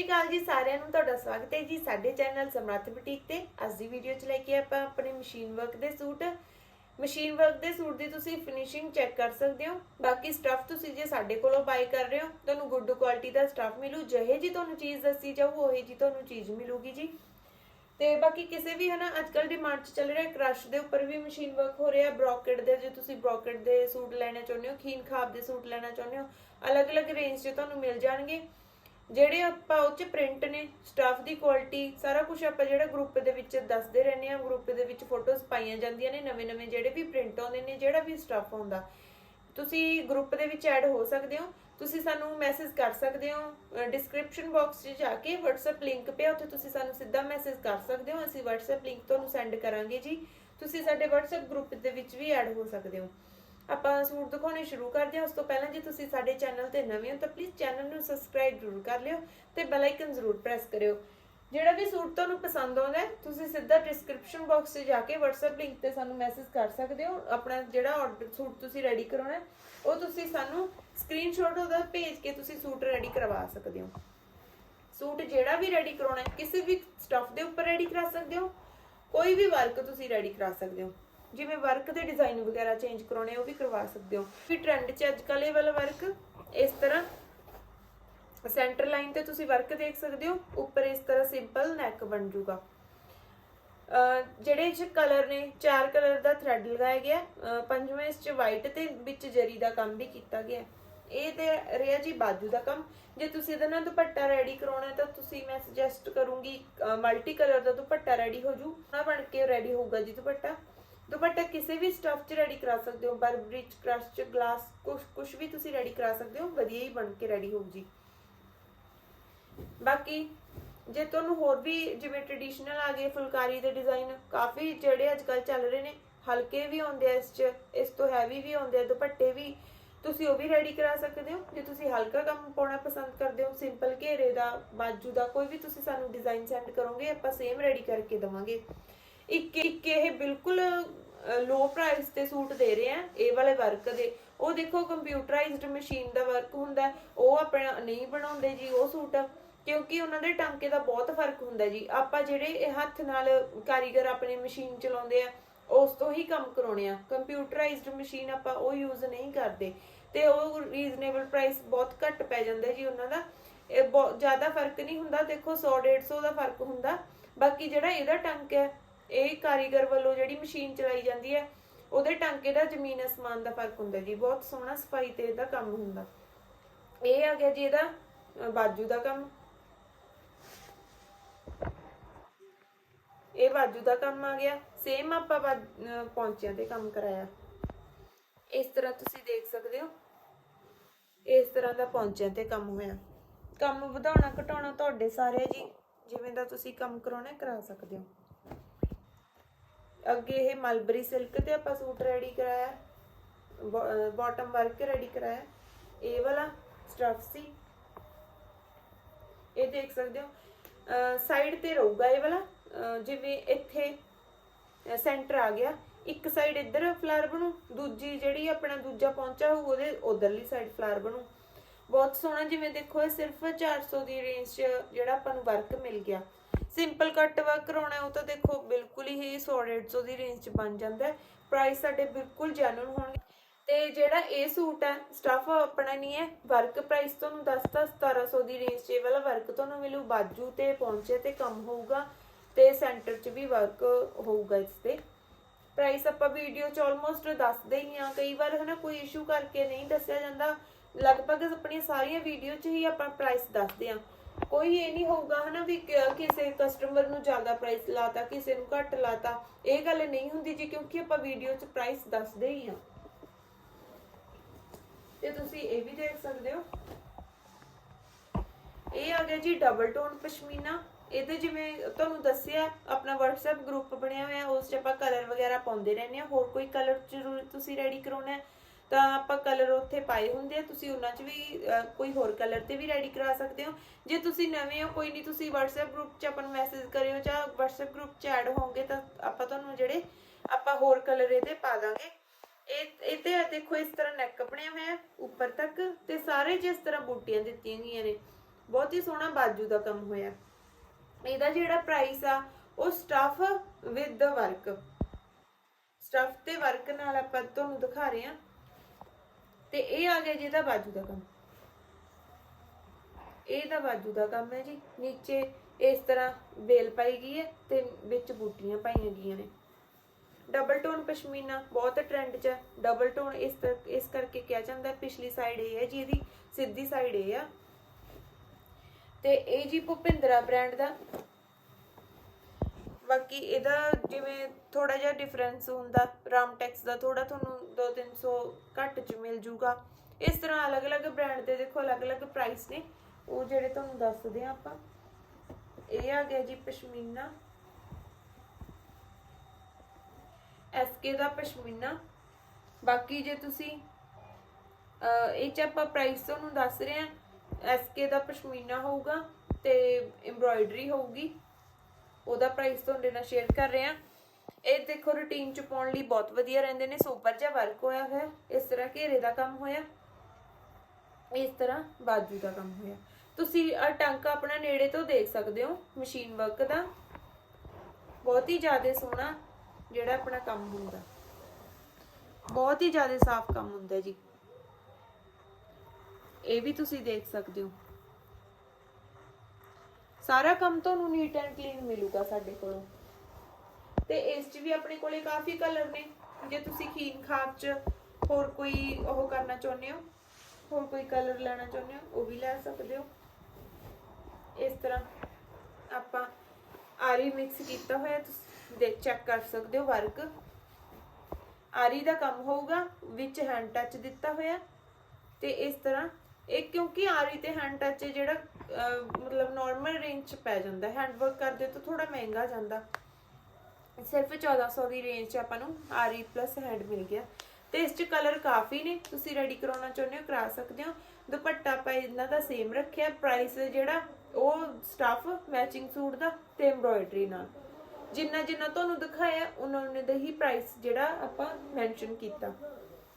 ਸ਼੍ਰੀ ਅਕਾਲ ਜੀ ਸਾਰਿਆਂ ਨੂੰ, ਤੁਹਾਡਾ ਸਵਾਗਤ ਹੈ ਜੀ ਸਾਡੇ ਚੈਨਲ ਸਮਰੱਥ ਬੁਟੀਕ ਤੇ। ਅੱਜ ਦੀ ਵੀਡੀਓ ਚ ਲੈ ਕੇ ਆਪਾਂ ਆਪਣੇ ਮਸ਼ੀਨ ਵਰਕ ਦੇ ਸੂਟ। ਮਸ਼ੀਨ ਵਰਕ ਦੇ ਸੂਟ ਦੀ ਤੁਸੀਂ ਫਿਨਿਸ਼ਿੰਗ ਚੈੱਕ ਕਰ ਸਕਦੇ ਹੋ। ਬਾਕੀ ਸਟਫ ਤੁਸੀਂ ਜੇ ਸਾਡੇ ਕੋਲੋਂ ਬਾਈ ਕਰ ਰਹੇ ਹੋ, ਤੁਹਾਨੂੰ ਗੁੱਡ ਕੁਆਲਿਟੀ ਦਾ ਸਟਫ ਮਿਲੂ। ਜਿਹੇ ਜੀ ਤੁਹਾਨੂੰ ਚੀਜ਼ ਦੱਸੀ ਜਾਊ, ਉਹੇ ਜੀ ਤੁਹਾਨੂੰ ਚੀਜ਼ ਮਿਲੂਗੀ ਜੀ। ਤੇ ਬਾਕੀ ਕਿਸੇ ਵੀ ਹਨਾ ਅੱਜ ਡਿਮਾਂਡ ਚ ਚੱਲ ਰਿਹਾ ਕ੍ਰਸ਼ ਦੇ ਉੱਪਰ ਵੀ ਮਸ਼ੀਨ ਵਰਕ ਹੋ ਰਿਹਾ। ਬ੍ਰੋਕਟ ਦੇ, ਜੇ ਤੁਸੀਂ ਬ੍ਰੋਕਟ ਦੇ ਸੂਟ ਲੈਣਾ ਚਾਹੁੰਦੇ ਹੋ, ਖੀਨ ਖਾਬ ਦੇ ਸੂਟ ਲੈਣਾ ਚਾਹੁੰਦੇ ਹੋ, ਅਲੱਗ-ਅਲੱਗ ਰੇਂਜ 'ਚ ਤੁਹਾਨੂੰ ਮਿਲ ਜਾਣਗੇ। ਜਿਹੜੇ ਆਪਾਂ ਉਹ 'ਚ ਪ੍ਰਿੰਟ ਨੇ ਸਟਾਫ ਦੀ ਕੁਆਲਿਟੀ ਸਾਰਾ ਕੁਝ ਆਪਾਂ ਜਿਹੜਾ ਗਰੁੱਪ ਦੇ ਵਿੱਚ ਦੱਸਦੇ ਰਹਿੰਦੇ ਆ ਗਰੁੱਪ ਦੇ ਵਿੱਚ ਫੋਟੋਜ਼ ਪਾਈਆਂ ਜਾਂਦੀਆਂ ਨੇ, ਨਵੇਂ-ਨਵੇਂ ਜਿਹੜੇ ਵੀ ਪ੍ਰਿੰਟ ਆਉਂਦੇ ਨੇ, ਜਿਹੜਾ ਵੀ ਸਟਾਫ ਆਉਂਦਾ। ਤੁਸੀਂ ਗਰੁੱਪ ਦੇ ਵਿੱਚ ਐਡ ਹੋ ਸਕਦੇ ਹੋ, ਤੁਸੀਂ ਸਾਨੂੰ ਮੈਸੇਜ ਕਰ ਸਕਦੇ ਹੋ ਡਿਸਕ੍ਰਿਪਸ਼ਨ ਬਾਕਸ 'ਚ ਜਾ ਕੇ WhatsApp ਲਿੰਕ ਪਿਆ, ਉੱਥੇ ਤੁਸੀਂ ਸਾਨੂੰ ਸਿੱਧਾ ਮੈਸੇਜ ਕਰ ਸਕਦੇ ਹੋ, ਅਸੀਂ WhatsApp ਲਿੰਕ ਤੁਹਾਨੂੰ ਸੈਂਡ ਕਰਾਂਗੇ ਜੀ। ਤੁਸੀਂ ਸਾਡੇ WhatsApp ਗਰੁੱਪ ਦੇ ਵਿੱਚ ਵੀ ਐਡ ਹੋ ਸਕਦੇ ਹੋ। ਆਪਾਂ ਸੂਟ ਦਿਖਾਉਣੇ ਸ਼ੁਰੂ ਕਰਦੇ ਹਾਂ। ਉਸ ਤੋਂ ਪਹਿਲਾਂ ਜੇ ਤੁਸੀਂ ਸਾਡੇ ਚੈਨਲ ਤੇ ਨਵੇਂ ਹੋ ਤਾਂ ਪਲੀਜ਼ ਚੈਨਲ ਨੂੰ ਸਬਸਕ੍ਰਾਈਬ ਜ਼ਰੂਰ ਕਰ ਲਿਓ ਤੇ ਬੈਲ ਆਈਕਨ ਜ਼ਰੂਰ ਪ੍ਰੈਸ ਕਰਿਓ। ਜਿਹੜਾ ਵੀ ਸੂਟ ਤੁਹਾਨੂੰ ਪਸੰਦ ਆਉਂਦਾ ਤੁਸੀਂ ਸਿੱਧਾ ਡਿਸਕ੍ਰਿਪਸ਼ਨ ਬਾਕਸ 'ਚ ਜਾ ਕੇ WhatsApp ਲਿੰਕ ਤੇ ਸਾਨੂੰ ਮੈਸੇਜ ਕਰ ਸਕਦੇ ਹੋ। ਆਪਣਾ ਜਿਹੜਾ ਆਰਡਰ ਸੂਟ ਤੁਸੀਂ ਰੈਡੀ ਕਰਾਉਣਾ ਉਹ ਤੁਸੀਂ ਸਾਨੂੰ ਸਕਰੀਨਸ਼ਾਟ ਉਹਦਾ ਭੇਜ ਕੇ ਤੁਸੀਂ ਸੂਟ ਰੈਡੀ ਕਰਵਾ ਸਕਦੇ ਹੋ। ਸੂਟ ਜਿਹੜਾ ਵੀ ਰੈਡੀ ਕਰਾਉਣਾ ਕਿਸੇ ਵੀ ਸਟਫ ਦੇ ਉੱਪਰ ਰੈਡੀ ਕਰਾ ਸਕਦੇ ਹੋ, ਕੋਈ ਵੀ ਵਰਕ ਤੁਸੀਂ ਰੈਡੀ ਕਰਾ ਸਕਦੇ ਹੋ। ਜਿਵੇਂ ਵਰਕ ਦੇ ਡਿਜ਼ਾਈਨ ਵਗੈਰਾ ਚੇਂਜ ਕਰਾਉਣੇ ਉਹ ਵੀ ਕਰਵਾ ਸਕਦੇ ਹੋ। ਵੀ ਟ੍ਰੈਂਡ 'ਚ ਅੱਜ ਕੱਲ੍ਹ ਇਹ ਵਾਲਾ ਵਰਕ ਇਸ ਤਰ੍ਹਾਂ ਸੈਂਟਰ ਲਾਈਨ ਤੇ ਤੁਸੀਂ ਵਰਕ ਦੇਖ ਸਕਦੇ ਹੋ, ਉੱਪਰ ਇਸ ਤਰ੍ਹਾਂ ਸਿੰਪਲ ਨੈਕ ਬਣ ਜੂਗਾ ਜਿਹੜੇ ਇਸ ਕਲਰ ਨੇ, ਚਾਰ ਕਲਰ ਦਾ ਥ੍ਰੈਡ ਲਗਾਇਆ ਗਿਆ, ਅਹ ਇਸ ਚ ਵਾਈਟ ਤੇ ਵਿੱਚ ਜਰੀ ਦਾ ਕੰਮ ਵੀ ਕੀਤਾ ਗਿਆ। ਇਹ ਤੇ ਰਿਹਾ ਜੀ ਬਾਜੂ ਦਾ ਕੰਮ। ਜੇ ਤੁਸੀਂ ਇਹਦਾ ਨਾਲ ਦੁਪੱਟਾ ਰੈਡੀ ਕਰਾਉਣਾ ਤਾਂ ਤੁਸੀਂ ਮੈਂ ਸੁਜੈਸਟ ਕਰੂੰਗੀ ਮਲਟੀ ਕਲਰ ਦਾ ਦੁਪੱਟਾ ਰੈਡੀ ਹੋ ਜੂ। ਨਾ ਬਣ ਕੇ ਰੈਡੀ ਹੋਊਗਾ ਜੀ ਦੁਪੱਟਾ। ਦੁਪੱਟਾ ਕਿਸੇ ਵੀ ਸਟਫ 'ਚ ਰੈਡੀ ਕਰਾ ਸਕਦੇ ਹੋ ਬਰਬਰਿਚ 'ਚ ਕ੍ਰਸ਼ 'ਚ ਗਲਾਸ ਕੁਛ ਕੁਝ ਵੀ ਤੁਸੀਂ ਰੈਡੀ ਕਰਾ ਸਕਦੇ ਹੋ, ਵਧੀਆ ਹੀ ਬਣ ਕੇ ਰੈਡੀ ਹੋਊ ਜੀ ਬਾਕੀ ਜੇ ਤੁਹਾਨੂੰ ਹੋਰ ਵੀ ਜਿਵੇਂ ਟ੍ਰੈਡੀਸ਼ਨਲ ਆ ਗਏ ਫੁਲਕਾਰੀ ਦੇ ਡਿਜ਼ਾਈਨ ਕਾਫੀ ਜਿਹੜੇ ਅੱਜ ਕੱਲ ਚੱਲ ਰਹੇ ਨੇ, ਹਲਕੇ ਵੀ ਆਉਂਦੇ ਆ ਇਸ 'ਚ, ਇਸ ਤੋਂ ਹੈਵੀ ਵੀ ਹੁੰਦੇ ਆ, ਦੁਪੱਟੇ ਵੀ, ਤੁਸੀਂ ਉਹ ਵੀ ਰੈਡੀ ਕਰਾ ਸਕਦੇ ਹੋ, ਜੇ ਤੁਸੀਂ ਹਲਕਾ ਕੰਮ ਪਾਉਣਾ ਪਸੰਦ ਕਰਦੇ ਹੋ ਸਿੰਪਲ ਘੇਰੇ ਦਾ, ਬਾਜੂ ਦਾ, ਕੋਈ ਵੀ ਤੁਸੀਂ ਸਾਨੂੰ ਡਿਜ਼ਾਈਨ ਸੈਂਡ ਕਰੋਗੇ, ਆਪਾਂ ਸੇਮ ਰੈਡੀ ਕਰਕੇ ਦਵਾਂਗੇ। ਇੱਕ ਇੱਕ ਇਹ ਬਿਲਕੁਲ ਲੋ ਪ੍ਰਾਈਸ ਤੇ ਸੂਟ ਦੇ ਰਹੇ ਆ, ਇਹ ਵਾਲੇ ਵਰਕ ਦੇ। ਉਹ ਦੇਖੋ ਕੰਪਿਊਟਰਾਈਜ਼ਡ ਮਸ਼ੀਨ ਦਾ ਵਰਕ ਹੁੰਦਾ, ਉਹ ਆਪਣਾ ਨਹੀਂ ਬਣਾਉਂਦੇ ਜੀ ਉਹ ਸੂਟ, ਕਿਉਂਕਿ ਉਹਨਾਂ ਦੇ ਟਾਂਕੇ ਦਾ ਬਹੁਤ ਫ਼ਰਕ ਹੁੰਦਾ ਜੀ। ਆਪਾਂ ਜਿਹੜੇ ਇਹ ਹੱਥ ਨਾਲ ਕਾਰੀਗਰ ਆਪਣੀ ਮਸ਼ੀਨ ਚਲਾਉਂਦੇ ਆ, ਉਸ ਤੋਂ ਹੀ ਕੰਮ ਕਰਾਉਣੇ ਆ। ਕੰਪਿਊਟਰਾਈਜ਼ਡ ਮਸ਼ੀਨ ਆਪਾਂ ਉਹ ਯੂਜ਼ ਨਹੀਂ ਕਰਦੇ। ਤੇ ਉਹ ਰੀਜ਼ਨੇਬਲ ਪ੍ਰਾਈਸ ਬਹੁਤ ਘੱਟ ਪੈ ਜਾਂਦਾ ਜੀ ਉਹਨਾਂ ਦਾ। ਇਹ ਬਹੁਤ ਜ਼ਿਆਦਾ ਫ਼ਰਕ ਨਹੀਂ ਹੁੰਦਾ, ਦੇਖੋ 100 150 ਦਾ ਫ਼ਰਕ ਹੁੰਦਾ। ਬਾਕੀ ਜਿਹੜਾ ਇਹਦਾ ਟੰਕ ਹੈ ਇਹ ਕਾਰੀਗਰ ਵੱਲੋਂ ਜਿਹੜੀ ਮਸ਼ੀਨ ਚਲਾਈ ਜਾਂਦੀ ਹੈ, ਉਹਦੇ ਟਾਂਕੇ ਦਾ ਜ਼ਮੀਨ ਅਸਮਾਨ ਦਾ ਫ਼ਰਕ ਹੁੰਦਾ ਜੀ। ਬਹੁਤ ਸੋਹਣਾ ਸਫ਼ਾਈ ਤੇ ਇਹਦਾ ਕੰਮ ਹੁੰਦਾ। ਇਹ ਆ ਗਿਆ ਜੀ ਇਹਦਾ ਬਾਜੂ ਦਾ ਕੰਮ। ਇਹ ਬਾਜੂ ਦਾ ਕੰਮ ਆ ਗਿਆ। ਸੇਮ ਆਪਾਂ ਬਾ- ਪੌਂਚਿਆਂ ਤੇ ਕੰਮ ਕਰਾਇਆ। ਇਸ ਤਰ੍ਹਾਂ ਤੁਸੀਂ ਦੇਖ ਸਕਦੇ ਹੋ। ਇਸ ਤਰ੍ਹਾਂ ਦਾ ਪੌਂਚਿਆਂ ਤੇ ਕੰਮ ਹੋਇਆ। ਕੰਮ ਵਧਾਉਣਾ ਘਟਾਉਣਾ ਤੁਹਾਡੇ ਸਾਰੇ ਜੀ। ਜਿਵੇਂ ਦਾ ਤੁਸੀਂ ਕੰਮ ਕਰਾਉਣਾ ਕਰਾ ਸਕਦੇ ਹੋ। ਅੱਗੇ ਇਹ ਮਲਬਰੀ ਸਿਲਕ ਤੇ ਆਪਾਂ ਸੂਟ ਰੈਡੀ ਕਰਾਇਆ। ਬਾਟਮ ਵਰਕ ਰੈਡੀ ਕਰਾਇਆ। ਇਹ ਵਾਲਾ ਸਟਫ ਸੀ। ਇਹ ਦੇਖ ਸਕਦੇ ਹੋ। ਸਾਈਡ ਤੇ ਰਹੂਗਾ ਇਹ ਵਾਲਾ। ਜਿਵੇਂ ਇੱਥੇ ਸੈਂਟਰ ਆ ਗਿਆ। ਇੱਕ ਸਾਈਡ ਇੱਧਰ ਫਲਾਰ ਬਣੂ, ਦੂਜੀ ਜਿਹੜੀ ਆਪਣਾ ਦੂਜਾ ਪਹੁੰਚਾ ਹੋਊ, ਉਹਦੇ ਉਧਰਲੀ ਸਾਈਡ ਫਲਾਰ ਬਣੂ। ਬਹੁਤ ਸੋਹਣਾ ਜਿਵੇਂ ਦੇਖੋ, ਇਹ ਸਿਰਫ 400 ਦੀ ਰੇਂਜ 'ਚ ਜਿਹੜਾ ਆਪਾਂ ਨੂੰ ਵਰਕ ਮਿਲ ਗਿਆ। ਸਿੰਪਲ ਕੱਟ ਵਰਕ ਕਰਾਉਣਾ ਹੈ, ਉਹ ਤਾਂ ਦੇਖੋ ਬਿਲਕੁਲ ਹੀ 100 150 ਦੀ ਰੇਂਜ 'ਚ ਬਣ ਜਾਂਦਾ ਪ੍ਰਾਈਸ ਸਾਡੇ ਬਿਲਕੁਲ ਜੈਨੂਨ ਹੋਣਗੇ। ਤੇ ਜਿਹੜਾ ਇਹ ਸੂਟ ਹੈ ਸਟਫ ਆਪਣਾ ਨਹੀਂ ਹੈ ਵਰਕ ਪ੍ਰਾਈਸ ਤੁਹਾਨੂੰ ਦੱਸਤਾ 1700 ਦੀ ਰੇਂਜ 'ਚ ਇਹ ਵਾਲਾ ਵਰਕ ਤੁਹਾਨੂੰ ਮਿਲੂ ਬਾਜੂ ਤੇ ਪੌਂਚੇ ਤੇ ਕੰਮ ਹੋਊਗਾ ਤੇ ਸੈਂਟਰ 'ਚ ਵੀ ਵਰਕ ਹੋਊਗਾ ਇਸ ਤੇ। ਪ੍ਰਾਈਸ ਆਪਾਂ ਵੀਡੀਓ 'ਚ ਆਲਮੋਸਟ ਦੱਸਦੇ ਹੀ ਆ ਕਈ ਵਾਰ ਹਨਾ ਕੋਈ ਇਸ਼ੂ ਕਰਕੇ ਨਹੀਂ ਦੱਸਿਆ ਜਾਂਦਾ। ਲਗਭਗ ਆਪਣੀਆਂ ਸਾਰੀਆਂ ਵੀਡੀਓ 'ਚ ਹੀ ਆਪਾਂ ਪ੍ਰਾਈਸ ਦੱਸਦੇ ਆ ਕੋਈ ਇਹ ਨਹੀਂ ਹੋਊਗਾ ਹਨਾ ਵੀ ਕਿਸੇ ਕਸਟਮਰ ਨੂੰ ਜ਼ਿਆਦਾ ਪ੍ਰਾਈਸ ਲਾਤਾ, ਕਿਸੇ ਨੂੰ ਘੱਟ ਲਾਤਾ। ਇਹ ਗੱਲ ਨਹੀਂ ਹੁੰਦੀ ਜੀ, ਕਿਉਂਕਿ ਆਪਾਂ ਵੀਡੀਓ 'ਚ ਪ੍ਰਾਈਸ ਦੱਸਦੇ ਹੀ ਆ। ਤੇ ਤੁਸੀਂ ਇਹ ਵੀ ਦੇਖ ਸਕਦੇ ਹੋ। ਇਹ ਆ ਗਿਆ ਜੀ ਡਬਲ ਟੋਨ ਪਸ਼ਮੀਨਾ। ਇਹਦੇ ਜਿਵੇਂ ਤੁਹਾਨੂੰ ਦੱਸਿਆ, ਆਪਣਾ WhatsApp ਗਰੁੱਪ ਬਣਿਆ ਹੋਇਆ, ਉਸ 'ਚ ਆਪਾਂ ਕਲਰ ਵਗੈਰਾ ਪਾਉਂਦੇ ਰਹਿੰਦੇ ਆ ਹੋਰ ਕੋਈ ਕਲਰ ਜ਼ਰੂਰ ਤੁਸੀਂ ਰੈਡੀ ਕਰਾਉਣਾ ਹੈ। ਤਾਂ ਆਪਾਂ ਕਲਰ ਉੱਥੇ ਪਾਏ ਹੁੰਦੇ ਆ, ਤੁਸੀਂ ਉਹਨਾਂ 'ਚ ਵੀ ਕੋਈ ਹੋਰ ਕਲਰ ਤੇ ਵੀ ਰੈਡੀ ਕਰਾ ਸਕਦੇ ਹੋ। ਜੇ ਤੁਸੀਂ ਨਵੇਂ ਹੋ, ਕੋਈ ਨਹੀਂ ਤੁਸੀਂ WhatsApp ਗਰੁੱਪ 'ਚ ਆਪਾਂ ਨੂੰ ਮੈਸੇਜ ਕਰਿਓ ਜਾਂ WhatsApp ਗਰੁੱਪ 'ਚ ਐਡ ਹੋਵੋਗੇ ਤਾਂ ਆਪਾਂ ਤੁਹਾਨੂੰ ਜਿਹੜੇ ਆਪਾਂ ਹੋਰ ਕਲਰ ਇਹਦੇ ਪਾ ਦਾਂਗੇ। ਇਹ ਇਹ ਤੇ ਦੇਖੋ, ਇਸ ਤਰ੍ਹਾਂ ਨੈਕ ਬਣਿਆ ਹੋਇਆ ਹੈ ਉੱਪਰ ਤੱਕ ਤੇ ਸਾਰੇ ਜਿਸ ਤਰ੍ਹਾਂ ਬੂਟੀਆਂ ਦਿੱਤੀਆਂ ਗਈਆਂ ਨੇ। ਬਹੁਤ ਹੀ ਸੋਹਣਾ ਬਾਜੂ ਦਾ ਕੰਮ ਹੋਇਆ। ਇਹਦਾ ਜਿਹੜਾ ਪ੍ਰਾਈਸ ਆ, ਉਹ stuff with the work stuff ਤੇ ਵਰਕ ਨਾਲ ਆਪਾਂ ਤੁਹਾਨੂੰ ਦਿਖਾ ਰਹੇ ਆ ਤੇ ਇਹ ਆ ਗਿਆ ਜਿਹਦਾ ਬਾਜੂ ਦਾ ਕੰਮ। ਇਹ ਦਾ ਬਾਜੂ ਦਾ ਕੰਮ ਹੈ ਜੀ। ਨੀਚੇ ਇਸ ਤਰ੍ਹਾਂ ਵੇਲ ਪਾਈ ਗਈ ਹੈ ਤੇ ਵਿੱਚ ਬੂਟੀਆਂ ਪਾਈਆਂ ਗਈਆਂ ਨੇ। ਡਬਲ ਟੋਨ ਪਸ਼ਮੀਨਾ ਬਹੁਤ ਟ੍ਰੈਂਡ 'ਚ ਹੈ। ਡਬਲ ਟੋਨ ਇਸ ਤਰ- ਇਸ ਕਰਕੇ ਕਿਹਾ ਜਾਂਦਾ ਪਿਛਲੀ ਸਾਈਡ ਇਹ ਹੈ ਜੀ, ਇਹਦੀ ਸਿੱਧੀ ਸਾਈਡ ਇਹ ਆ। ਤੇ ਇਹ ਜੀ ਭੁਪਿੰਦਰਾ ਬ੍ਰਾਂਡ ਦਾ ਬਾਕੀ ਇਹਦਾ ਜਿਵੇਂ ਥੋੜਾ ਜਿਹਾ ਡਿਫਰੈਂਸ ਹੁੰਦਾ ਰਾਮਟੈਕਸ ਦਾ ਥੋੜਾ ਤੁਹਾਨੂੰ 2-300 ਘੱਟ ਚ ਮਿਲ ਜੂਗਾ। ਇਸ ਤਰ੍ਹਾਂ ਅਲੱਗ-ਅਲੱਗ ਬ੍ਰਾਂਡ ਦੇ ਦੇਖੋ, ਅਲੱਗ-ਅਲੱਗ ਪ੍ਰਾਈਸ ਨੇ। ਉਹ ਜਿਹੜੇ ਤੁਹਾਨੂੰ ਦੱਸਦੇ ਆ ਆਪਾਂ। ਇਹ ਆ ਗਿਆ ਜੀ ਪਸ਼ਮੀਨਾ। ਐਸਕੇ ਦਾ ਪਸ਼ਮੀਨਾ। ਬਾਕੀ ਜੇ ਤੁਸੀਂ, ਅਹ, ਇਹ ਚ ਆਪਾਂ ਪ੍ਰਾਈਸ ਤੁਹਾਨੂੰ ਦੱਸ ਰਹੇ ਆ ਐਸਕੇ ਦਾ ਪਸ਼ਮੀਨਾ ਹੋਊਗਾ ਤੇ ਐਮਬ੍ਰਾਇਡਰੀ ਹੋਊਗੀ। ਉਹਦਾ ਪ੍ਰਾਈਸ ਤੁਹਾਡੇ ਨਾਲ ਸ਼ੇਅਰ ਕਰ ਰਹੇ ਆ ਇਹ ਦੇਖੋ ਰੁਟੀਨ ਚ ਪਾਉਣ ਲਈ ਬਹੁਤ ਵਧੀਆ ਰਹਿੰਦੇ ਨੇ। ਸੁਪਰ ਜਿਹਾ ਵਰਕ ਹੋਇਆ ਹੋਇਆ, ਇਸ ਤਰ੍ਹਾਂ ਘੇਰੇ ਦਾ ਕੰਮ ਹੋਇਆ। ਇਸ ਤਰ੍ਹਾਂ ਬਾਜੂ ਦਾ ਕੰਮ ਹੋਇਆ। ਤੁਸੀਂ ਟਾਂਕਾ ਆਪਣਾ ਨੇੜੇ ਤੋਂ ਦੇਖ ਸਕਦੇ ਹੋ ਮਸ਼ੀਨ ਵਰਕ ਦਾ। ਬਹੁਤ ਹੀ ਜ਼ਿਆਦਾ ਸੋਹਣਾ ਜਿਹੜਾ ਆਪਣਾ ਕੰਮ ਹੁੰਦਾ। ਬਹੁਤ ਹੀ ਜ਼ਿਆਦਾ ਸਾਫ਼ ਕੰਮ ਹੁੰਦਾ ਜੀ। ਇਹ ਵੀ ਤੁਸੀਂ ਦੇਖ ਸਕਦੇ ਹੋ। ਸਾਰਾ ਕੰਮ ਤੁਹਾਨੂੰ ਨੀਟ ਐਂਡ ਕਲੀਨ ਮਿਲੂਗਾ ਸਾਡੇ ਕੋਲੋਂ। ਤੇ ਇਸ 'ਚ ਵੀ ਆਪਣੇ ਕੋਲੇ ਕਾਫੀ ਕਲਰ ਨੇ। ਜੇ ਤੁਸੀਂ ਖੀਨ ਖਾਬ 'ਚ ਹੋਰ ਕੋਈ ਉਹ ਕਰਨਾ ਚਾਹੁੰਦੇ ਹੋ, ਹੋਰ ਕੋਈ ਕਲਰ ਲੈਣਾ ਚਾਹੁੰਦੇ ਹੋ, ਉਹ ਵੀ ਲੈ ਸਕਦੇ ਹੋ। ਇਸ ਤਰ੍ਹਾਂ ਆਪਾਂ ਆਰੀ ਮਿਕਸ ਕੀਤਾ ਹੋਇਆ ਤੁਸੀਂ ਦੇਖ ਚੈੱਕ ਕਰ ਸਕਦੇ ਹੋ ਵਰਕ ਆਰੀ ਦਾ ਕੰਮ ਹੋਊਗਾ, ਵਿੱਚ ਹੈਂਡ ਟੱਚ ਦਿੱਤਾ ਹੋਇਆ। ਤੇ ਇਸ ਤਰ੍ਹਾਂ ਇਹ ਕਿਉਂਕਿ ਆਰੀ ਤੇ ਹੈਂਡ ਟੱਚ ਜਿਹੜਾ ਮਤਲਬ ਨਾਰਮਲ ਰੇਂਜ ਚ ਪੈ ਜਾਂਦਾ ਹੈਂਡ ਵਰਕ ਕਰਦੇ ਤਾਂ ਥੋੜਾ ਮਹਿੰਗਾ ਜਾਂਦਾ। ਸਿਰਫ 1400 ਦੀ ਰੇਂਜ 'ਚ ਆਪਾਂ ਨੂੰ ਆਰੀ ਪਲੱਸ ਹੈਂਡ ਮਿਲ ਗਿਆ। ਤੇ ਇਸ 'ਚ ਕਲਰ ਕਾਫੀ ਨੇ, ਤੁਸੀਂ ਰੈਡੀ ਕਰਾਉਣਾ ਚਾਹੁੰਦੇ ਹੋ, ਕਰਾ ਸਕਦੇ ਹੋ। ਦੁਪੱਟਾ ਆਪਾਂ ਇਹਨਾਂ ਦਾ ਸੇਮ ਰੱਖਿਆ ਪ੍ਰਾਈਸ ਜਿਹੜਾ ਉਹ ਸਟਫ ਮੈਚਿੰਗ ਸੂਟ ਦਾ ਤੇ ਐਮਬ੍ਰੋਇਡਰੀ ਨਾਲ। ਜਿੰਨਾ ਜਿੰਨਾ ਤੁਹਾਨੂੰ ਦਿਖਾਇਆ ਉਹਨਾਂ ਨੇ ਦਾ ਹੀ ਪ੍ਰਾਈਸ ਜਿਹੜਾ ਆਪਾਂ ਮੈਂਸ਼ਨ ਕੀਤਾ।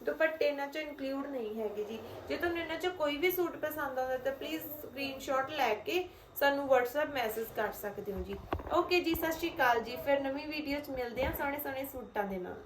ਦੁਪੱਟੇ ਇਹਨਾਂ 'ਚ ਇਨਕਲੂਡ ਨਹੀਂ ਹੈਗੇ ਜੀ। ਜੇ ਤੁਹਾਨੂੰ ਇਹਨਾਂ 'ਚ ਕੋਈ ਵੀ ਸੂਟ ਪਸੰਦ ਆਉਂਦਾ ਤਾਂ ਪਲੀਜ਼ ਸਕਰੀਨਸ਼ਾਟ ਲੈ ਕੇ ਸਾਨੂੰ WhatsApp ਮੈਸੇਜ ਕਰ ਸਕਦੇ ਹੋ ਜੀ। ਓਕੇ ਜੀ, ਸਤਿ ਸ਼੍ਰੀ ਅਕਾਲ ਜੀ। ਫਿਰ ਨਵੀਂ ਵੀਡੀਓ 'ਚ ਮਿਲਦੇ ਹਾਂ ਸੋਹਣੇ ਸੋਹਣੇ ਸੂਟਾਂ ਦੇ ਨਾਲ।